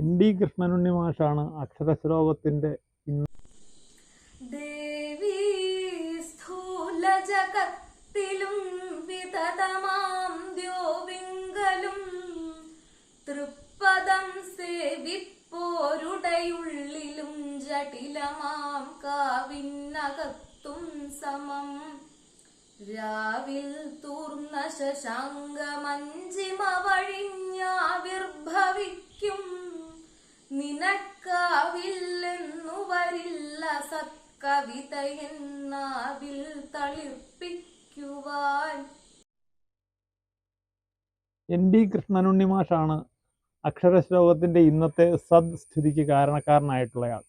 N D Krishnanunni മാഷാണ് അക്ഷരശ്ലോകത്തിന്റെ ദേവി തൃപ്പദം സേവിപ്പോരുടയുള്ളിലും ജടിലമാം കാവിനകത്തും സമം. രാവിൽ തൂർന്ന ശശാങ്കമഞ്ചിമ വഴിഞ്ഞാവിർഭവിക്കും നിനക്കാവില്ലെന്നു വരില്ല സത്കവിതയെന്നാവിൽ തളിർപ്പിക്കുവാൻ. എൻ ഡി കൃഷ്ണനുണ്ണി മാഷാണ് അക്ഷരശ്ലോകത്തിന്റെ ഇന്നത്തെ സദ്സ്ഥിതിക്ക് കാരണക്കാരനായിട്ടുള്ളയാൾ.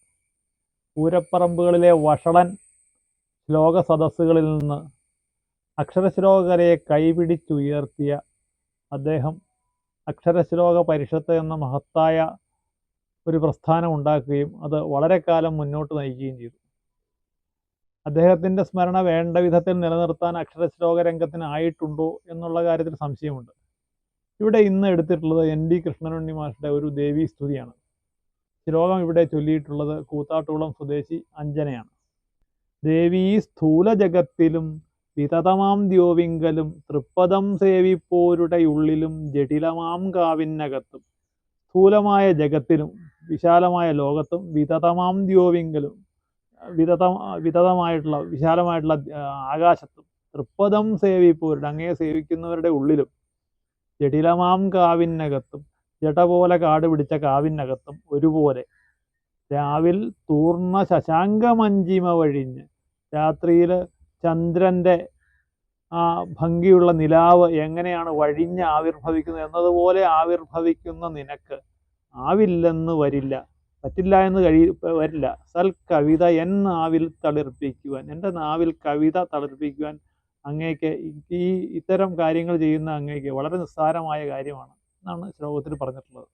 പൂരപ്പറമ്പുകളിലെ വഷളൻ ശ്ലോക സദസ്സുകളിൽ നിന്ന് അക്ഷരശ്ലോകരെ കൈപിടിച്ചുയർത്തിയ അദ്ദേഹം അക്ഷരശ്ലോക പരിഷത്ത് എന്ന മഹത്തായ ഒരു പ്രസ്ഥാനം ഉണ്ടാക്കുകയും അത് വളരെ കാലം മുന്നോട്ട് നയിക്കുകയും ചെയ്തു. അദ്ദേഹത്തിന്റെ സ്മരണ വേണ്ട വിധത്തിൽ നിലനിർത്താൻ അക്ഷരശ്ലോക രംഗത്തിന് ആയിട്ടുണ്ടോ എന്നുള്ള കാര്യത്തിൽ സംശയമുണ്ട്. ഇവിടെ ഇന്ന് എടുത്തിട്ടുള്ളത് എൻ ഡി കൃഷ്ണനുണ്ണി മാഷിന്റെ ഒരു ദേവീ സ്തുതിയാണ്. ശ്ലോകം ഇവിടെ ചൊല്ലിയിട്ടുള്ളത് കൂത്താട്ടുകുളം സ്വദേശി അഞ്ജനയാണ്. ദേവീ സ്ഥൂല ജഗത്തിലും വിതതമാം ദ്യോവിങ്കലും തൃപ്പദം സേവിപ്പോരുടെ ഉള്ളിലും ജടിലമാം കാവിനകത്തും സ്ഥൂലമായ ജഗത്തിലും വിശാലമായ ലോകത്തും വിതതമാം ദ്യോവിങ്കലും വിതത വിതതമായിട്ടുള്ള വിശാലമായിട്ടുള്ള ആകാശത്തും തൃപ്പദം സേവിപ്പോരുടെ അങ്ങയെ സേവിക്കുന്നവരുടെ ഉള്ളിലും ജടിലമാം കാവിനകത്തും ജട പോലെ കാട് പിടിച്ച കാവിനകത്തും ഒരുപോലെ രാവിൽ തൂർണ ശശാങ്കമഞ്ചിമ വഴിഞ്ഞ് രാത്രിയിൽ ചന്ദ്രന്റെ ആ ഭംഗിയുള്ള നിലാവ് എങ്ങനെയാണ് വഴിഞ്ഞ് ആവിർഭവിക്കുന്നത് എന്നതുപോലെ ആവിർഭവിക്കുന്ന നിനക്ക് ആവില്ലെന്ന് വരില്ല. പറ്റില്ല എന്ന് കഴി വരില്ല. സൽ കവിത എന്നാവിൽ നാവിൽ തളിർപ്പിക്കുവാൻ എന്റെ നാവിൽ കവിത തളിർപ്പിക്കുവാൻ അങ്ങേക്ക് ഈ ഇത്തരം കാര്യങ്ങൾ ചെയ്യുന്ന അങ്ങേക്ക് വളരെ നിസ്സാരമായ കാര്യമാണ് എന്നാണ് ശ്ലോകത്തിൽ പറഞ്ഞിട്ടുള്ളത്.